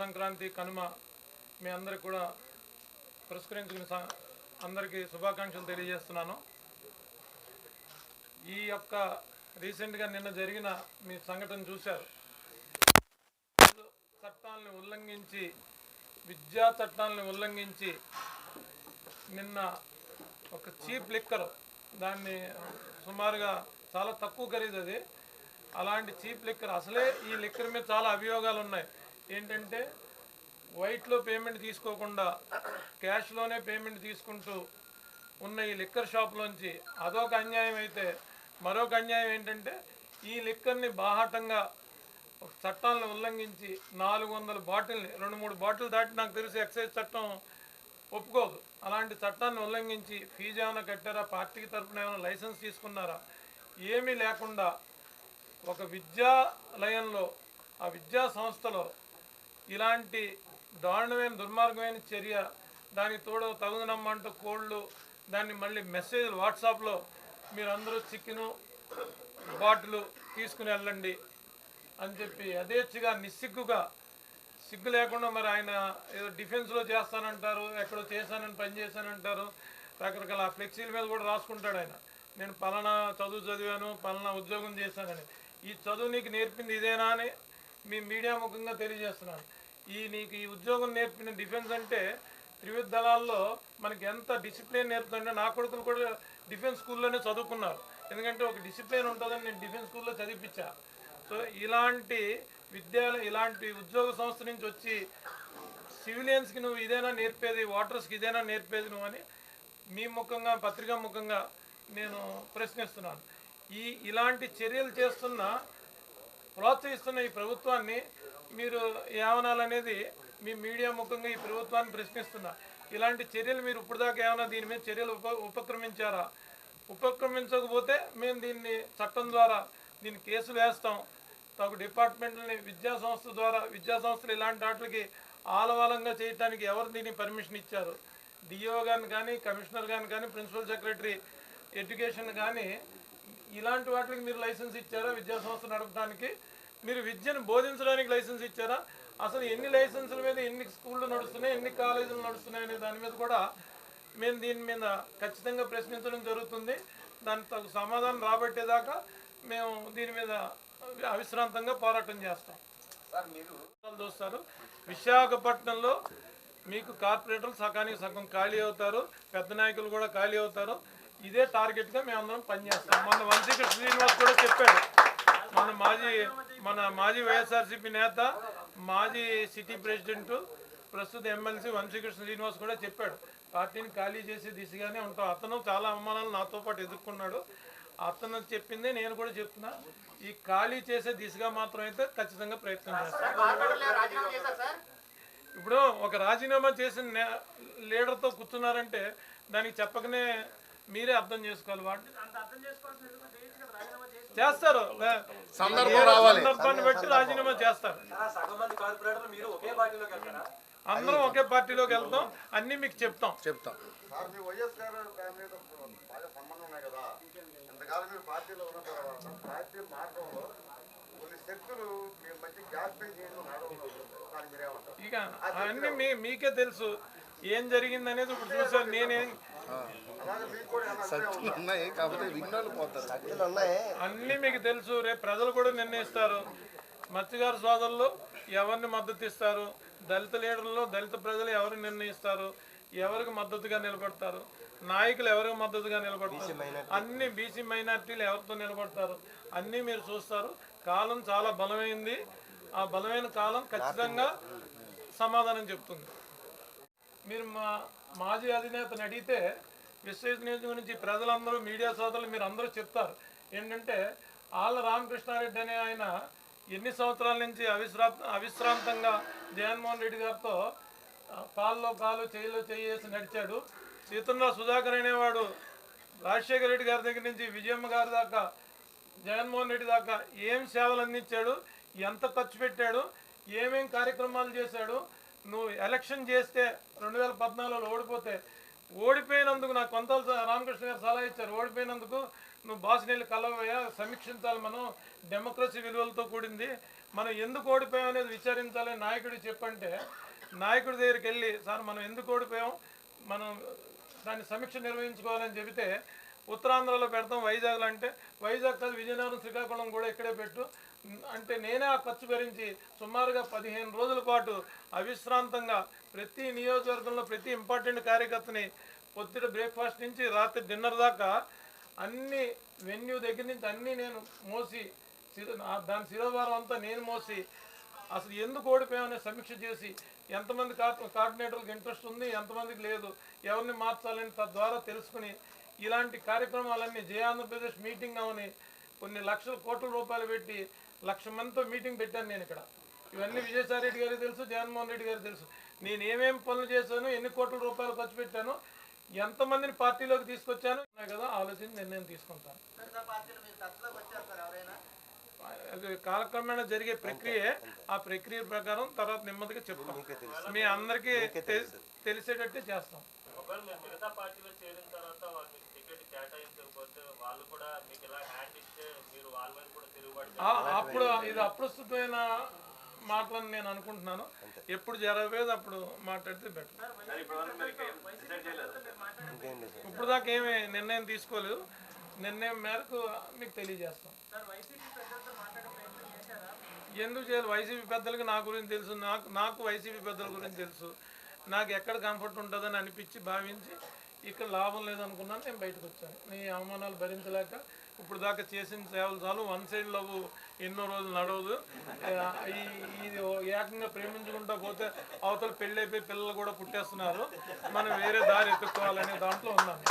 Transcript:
సంక్రాంతి కనుమ మీ అందరికి కూడా పురస్కరించుకుని అందరికీ శుభాకాంక్షలు తెలియజేస్తున్నాను. ఈ యొక్క రీసెంట్గా నిన్న జరిగిన మీ సంఘటన చూశారు. చట్టాలను ఉల్లంఘించి విద్యా చట్టాలను ఉల్లంఘించి నిన్న ఒక చీప్ లిక్కర్ దాన్ని సుమారుగా చాలా తక్కువ ఖరీదు అది. అలాంటి చీప్ లిక్కర్ అసలే ఈ లిక్కర్ మీద చాలా అభియోగాలు ఉన్నాయి ఏంటంటే వైట్లో పేమెంట్ తీసుకోకుండా క్యాష్లోనే పేమెంట్ తీసుకుంటూ ఉన్న ఈ లిక్కర్ షాప్లోంచి అదొక అన్యాయం అయితే మరొక అన్యాయం ఏంటంటే ఈ లిక్కర్ని బాహాటంగా చట్టాలను ఉల్లంఘించి నాలుగు వందల బాటిల్ని రెండు మూడు బాటిల్ దాటి నాకు తెలిసి ఎక్సైజ్ చట్టం ఒప్పుకోదు. అలాంటి చట్టాన్ని ఉల్లంఘించి ఫీజు ఏమైనా కట్టారా పార్టీకి తరపున ఏమైనా లైసెన్స్ తీసుకున్నారా ఏమీ లేకుండా ఒక విద్యాలయంలో ఆ విద్యా సంస్థలో ఇలాంటి దారుణమైన దుర్మార్గమైన చర్య దానికి తోడు తగుదనమ్మంటూ కోళ్ళు దాన్ని మళ్ళీ మెసేజ్లు వాట్సాప్లో మీరందరూ చికెను బాటిలు తీసుకుని వెళ్ళండి అని చెప్పి యథేచ్ఛగా నిస్సిగ్గుగా సిగ్గు లేకుండా మరి ఆయన ఏదో డిఫెన్స్లో చేస్తానంటారు ఎక్కడో చేశానని పని చేశానంటారు రకరకాల ఫ్లెక్సీల మీద కూడా రాసుకుంటాడు ఆయన. నేను పలానా చదువు చదివాను పలానా ఉద్యోగం చేశానని. ఈ చదువు నీకు నేర్పింది ఇదేనా అని మీ మీడియా ముఖంగా తెలియజేస్తున్నాను. ఈ నీకు ఈ ఉద్యోగం నేర్పిన డిఫెన్స్ అంటే త్రివిధ దళాల్లో మనకి ఎంత డిసిప్లిన్ నేర్పుతుంటే నా కొడుకులు కూడా డిఫెన్స్ స్కూల్లోనే చదువుకున్నారు. ఎందుకంటే ఒక డిసిప్లిన్ ఉంటుందని నేను డిఫెన్స్ స్కూల్లో చదివించా సో ఇలాంటి విద్యాలయం ఇలాంటి ఉద్యోగ సంస్థ నుంచి వచ్చి సివిలియన్స్కి నువ్వు ఇదేనా నేర్పేది వాటర్స్కి ఇదేనా నేర్పేది నువ్వు అని మీ ముఖంగా పత్రికా ముఖంగా నేను ప్రశ్నిస్తున్నాను. ఈ ఇలాంటి చర్యలు చేస్తున్న ప్రోత్సహిస్తున్న ఈ ప్రభుత్వాన్ని మీరు ఏమనాలనేది మీ మీడియా ముఖంగా ఈ ప్రభుత్వాన్ని ప్రశ్నిస్తున్నా. ఇలాంటి చర్యలు మీరు ఇప్పటిదాకా ఏమైనా దీని మీద చర్యలు ఉప ఉపక్రమించారా? ఉపక్రమించకపోతే మేము దీన్ని చట్టం ద్వారా దీన్ని కేసులు వేస్తాం. తగు డిపార్ట్మెంట్ని విద్యా సంస్థ ద్వారా విద్యా సంస్థలు ఇలాంటి వాటికి ఆలవాలంగా చేయడానికి ఎవరు దీన్ని పర్మిషన్ ఇచ్చారు? డిఓ గారిని కానీ కమిషనర్ గారిని కానీ ప్రిన్సిపల్ సెక్రటరీ ఎడ్యుకేషన్ కానీ ఇలాంటి వాటికి మీరు లైసెన్స్ ఇచ్చారా విద్యా సంస్థ నడపడానికి? మీరు విద్యను బోధించడానికి లైసెన్స్ ఇచ్చారా? అసలు ఎన్ని లైసెన్సుల మీద ఎన్ని స్కూళ్ళు నడుస్తున్నాయి ఎన్ని కాలేజీలు నడుస్తున్నాయి అనే దాని మీద కూడా మేము దీని మీద ఖచ్చితంగా ప్రశ్నించడం జరుగుతుంది. దాని తగు సమాధానం రాబట్టేదాకా మేము దీని మీద అవిశ్రాంతంగా పోరాటం చేస్తాం. చూస్తారు. విశాఖపట్నంలో మీకు కార్పొరేటర్లు సగానికి సగం ఖాళీ అవుతారు పెద్ద నాయకులు కూడా ఖాళీ అవుతారు. ఇదే టార్గెట్గా మేము అందరం పనిచేస్తాం. మన వంశీకృష్ణ శ్రీనివాస్ కూడా చెప్పాడు. మన మాజీ మన మాజీ వైఎస్ఆర్సీపీ నేత మాజీ సిటీ ప్రెసిడెంట్ ప్రస్తుత ఎమ్మెల్సీ వంశీకృష్ణ శ్రీనివాస్ కూడా చెప్పాడు. పార్టీని ఖాళీ చేసే దిశగానే ఉంటాం. అతను చాలా అవమానాలు నాతో పాటు ఎదుర్కొన్నాడు. అతను చెప్పిందే నేను కూడా చెప్తున్నా. ఈ ఖాళీ చేసే దిశగా మాత్రం అయితే ఖచ్చితంగా ప్రయత్నం చేస్తాను ఇప్పుడు ఒక రాజీనామా చేసిన లీడర్తో కూర్చున్నారంటే దానికి చెప్పకనే మీరే అర్థం చేసుకోవాలి. వాడు చేస్తారు. సందర్భం రావాలి. సందర్భాన్ని బట్టి రాజీనామా చేస్తారు. సగం మంది కార్పొరేటర్లు మీరు ఒకే పార్టీలోకి వెళ్తారా? అందరం ఒకే పార్టీలోకి వెళ్తాం. అన్నీ మీకు చెప్తాం. చెప్తాం. ఇక అవన్నీ మీ మీకే తెలుసు. ఏం జరిగింది అనేది ఇప్పుడు చూసాను నేనేం ఉన్నాయి కాకపోతే పోతారు. అన్నీ మీకు తెలుసు. రేపు ప్రజలు కూడా నిర్ణయిస్తారు. మత్స్యగారు సోదరులు ఎవరిని మద్దతు ఇస్తారు? దళిత లీడర్లు దళిత ప్రజలు ఎవరు నిర్ణయిస్తారు? ఎవరికి మద్దతుగా నిలబడతారు? నాయకులు ఎవరికి మద్దతుగా నిలబడతారు? అన్ని బీసీ మైనార్టీలు ఎవరితో నిలబడతారు? అన్నీ మీరు చూస్తారు. కాలం చాలా బలమైంది. ఆ బలమైన కాలం ఖచ్చితంగా సమాధానం చెప్తుంది. మీరు మా మాజీ అధినేతని అడిగితే విశ్వేశ్వర నియోజకవర్గం నుంచి ప్రజలందరూ మీడియా సోదరులు మీరు అందరూ చెప్తారు. ఏంటంటే ఆళ్ళ రామకృష్ణారెడ్డి అనే ఆయన ఎన్ని సంవత్సరాల నుంచి అవిశ్రా అవిశ్రాంతంగా జగన్మోహన్ రెడ్డి గారితో పాల్లో కాల్లో కాలు చేయిలో చేయేసి నడిచాడు. సీతంలో సుధాకర్ అనేవాడు రాజశేఖర రెడ్డి గారి దగ్గర నుంచి విజయమ్మ గారి దాకా జగన్మోహన్ రెడ్డి దాకా ఏం సేవలు అందించాడు ఎంత ఖర్చు పెట్టాడు ఏమేం కార్యక్రమాలు చేశాడు నువ్వు ఎలక్షన్ చేస్తే రెండు వేల పద్నాలుగులో ఓడిపోతే ఓడిపోయినందుకు నాకు కొంత రామకృష్ణ గారు సలహా ఇచ్చారు. ఓడిపోయినందుకు నువ్వు బాస్ని వెళ్ళి కలవయ్యా. సమీక్షించాలి మనం. డెమోక్రసీ విలువలతో కూడింది. మనం ఎందుకు ఓడిపోయాం అనేది విచారించాలని నాయకుడు చెప్పంటే నాయకుడి దగ్గరికి వెళ్ళి సార్ మనం ఎందుకు ఓడిపోయాం? మనం దాన్ని సమీక్ష నిర్వహించుకోవాలని చెబితే ఉత్తరాంధ్రలో పెడతాం వైజాగ్లో అంటే వైజాగ్ కాదు విజయనగరం శ్రీకాకుళం కూడా ఇక్కడే పెట్టు. అంటే నేనే ఆ ఖర్చు భరించి సుమారుగా పదిహేను రోజుల పాటు అవిశ్రాంతంగా ప్రతి నియోజకవర్గం ఇంపార్టెంట్ కార్యకర్తని పొద్దుట బ్రేక్ఫాస్ట్ నుంచి రాత్రి డిన్నర్ దాకా అన్ని వెన్యూ దగ్గర నుంచి అన్నీ నేను మోసి దాని శిరోభారం అంతా నేను మోసి అసలు ఎందుకు ఓడిపోయామనే సమీక్ష చేసి ఎంతమంది కోఆర్డినేటర్లకు ఇంట్రెస్ట్ ఉంది ఎంతమందికి లేదు ఎవరిని మార్చాలని తద్వారా తెలుసుకుని ఇలాంటి కార్యక్రమాలన్నీ జయ ఆంధ్రప్రదేశ్ మీటింగ్ అవని కొన్ని లక్షల కోట్ల రూపాయలు పెట్టి లక్ష మందితో మీటింగ్ పెట్టాను నేను ఇక్కడ. ఇవన్నీ విజయసాయి రెడ్డి గారికి తెలుసు జగన్మోహన్ రెడ్డి గారికి తెలుసు. నేను ఏమేం పనులు చేశాను ఎన్ని కోట్ల రూపాయలు ఖర్చు పెట్టాను ఎంతమందిని పార్టీలోకి తీసుకొచ్చాను కదా ఆలోచించి నిర్ణయం తీసుకుంటాను. అది కాలక్రమేణా జరిగే ప్రక్రియ ఆ ప్రక్రియ ప్రకారం తర్వాత నెమ్మదిగా చెప్తాం. మీ అందరికీ తెలిసేటట్టే చేస్తాం. ఒకవేళ మీరు మిగతా పార్టీలో చేరిన తర్వాత వాళ్ళు మీకు టికెట్ కేటాయించకపోతే వాళ్ళు కూడా మీకు ఇలా హ్యాండ్ ఇస్తే మీరు వాళ్ళ మీద కూడా తిరుగుబాటు ఆ- అప్పుడు ఇది అప్రస్తుతమైన మాటలని నేను అనుకుంటున్నాను. ఎప్పుడు జరగలేదు అప్పుడు మాట్లాడితే బెటర్ ఇప్పుడు దాకా ఏమీ నిర్ణయం తీసుకోలేదు. నిర్ణయం మేరకు మీకు తెలియజేస్తాం. ఎందుకు చేయాలి వైసీపీ పెద్దలకి నా గురించి తెలుసు. నాకు నాకు వైసీపీ పెద్దల గురించి తెలుసు. నాకు ఎక్కడ కంఫర్ట్ ఉంటుందని అనిపించి భావించి ఇక్కడ లాభం లేదనుకున్నాను. నేను బయటకు వచ్చాను. నీ అవమానాలు భరించలేక ఇప్పుడు దాకా చేసిన సేవలు చాలు. వన్ సైడ్ లవ్ ఎన్నో రోజులు నడవదు. ఇది ఏకంగా ప్రేమించుకుంటా పోతే అవతల పెళ్ళైపోయి అయిపోయి పిల్లలు కూడా పుట్టేస్తున్నారు. మనం వేరే దారి ఎత్తుక్కోవాలనే దాంట్లో ఉన్నాను